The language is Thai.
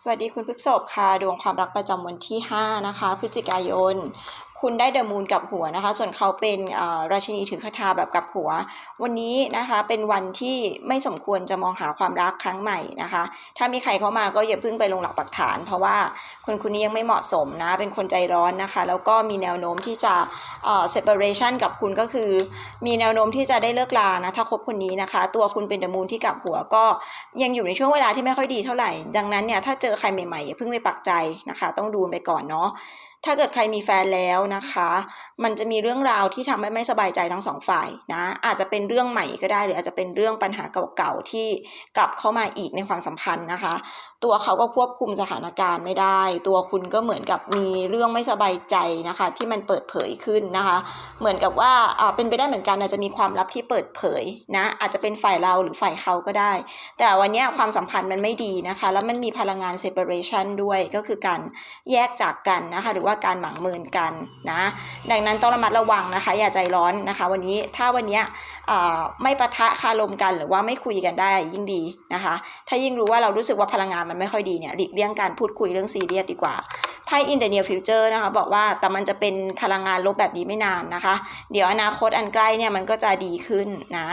สวัสดีคุณพฤกษบค่ะ ดวงความรักประจำวันที่ 5 นะคะ พฤศจิกายน คุณได้เดอะมูนกับหัวนะคะ ส่วนเขาเป็นราชินีถือคาถาแบบกับหัว วันนี้นะคะเป็นวันที่ไม่สมควรจะมองหาความรักครั้งใหม่นะคะ ถ้ามีใครเข้ามาก็อย่าเพิ่งไปลงหลักปักฐาน เพราะว่าคนคนนี้ยังไม่เหมาะสมนะ เป็นคนใจร้อนนะคะ แล้วก็มีแนวโน้มที่จะเอ่อ separation กับคุณก็คือ มีแนวโน้มที่จะได้เลิกลานะถ้าคบคนนี้นะคะ ตัวคุณเป็นเดอะมูนที่กับหัวก็ยังอยู่ในช่วงเวลาที่ไม่ค่อยดีเท่าไหร่ ดังนั้นเนี่ยถ้าเจอใครใหม่ๆอย่าเพิ่งไปปักใจนะคะ ต้องดูไปก่อนเนาะ ถ้าเกิดใครมีแฟนแล้วนะคะ มันจะมีเรื่องราวที่ทำให้ไม่สบายใจทั้งสองฝ่ายนะ อาจจะเป็นเรื่องใหม่ก็ได้ หรืออาจจะเป็นเรื่องปัญหาเก่าๆที่กลับเข้ามาอีกในความสัมพันธ์นะคะ ตัวเขาก็ควบคุมสถานการณ์ไม่ได้ ตัวคุณก็เหมือนกับมีเรื่องไม่สบายใจนะคะ ที่มันเปิดเผยขึ้นนะคะ เหมือนกับว่าอ่าเป็นไปได้เหมือนกันอาจจะมีความลับที่เปิดเผยนะ อาจจะเป็นฝ่ายเราหรือฝ่ายเขาก็ได้ แต่วันนี้ความสัมพันธ์มันไม่ดีนะคะ แล้วมันมีพลังงาน separation ด้วยก็คือการแยกจากกันนะคะ หรือว่าการหมางเมินกันนะดังนั้นต้องระมัดระวังนะคะ อย่าใจร้อนนะคะ วันนี้ถ้าวันนี้ไม่ปะทะคารมกันหรือว่าไม่คุยกันได้ยิ่งดีนะคะ ถ้ายิ่งรู้ว่าเรารู้สึกว่าพลังงานมันไม่ค่อยดีเนี่ยหลีกเลี่ยงการพูดคุยเรื่องซีเรียสดีกว่าไพ่ in the near future นะคะบอกว่าแต่มันจะเป็นพลังงานลบแบบนี้ไม่นานนะคะ เดี๋ยวอนาคตอันใกล้เนี่ยมันก็จะดีขึ้นนะ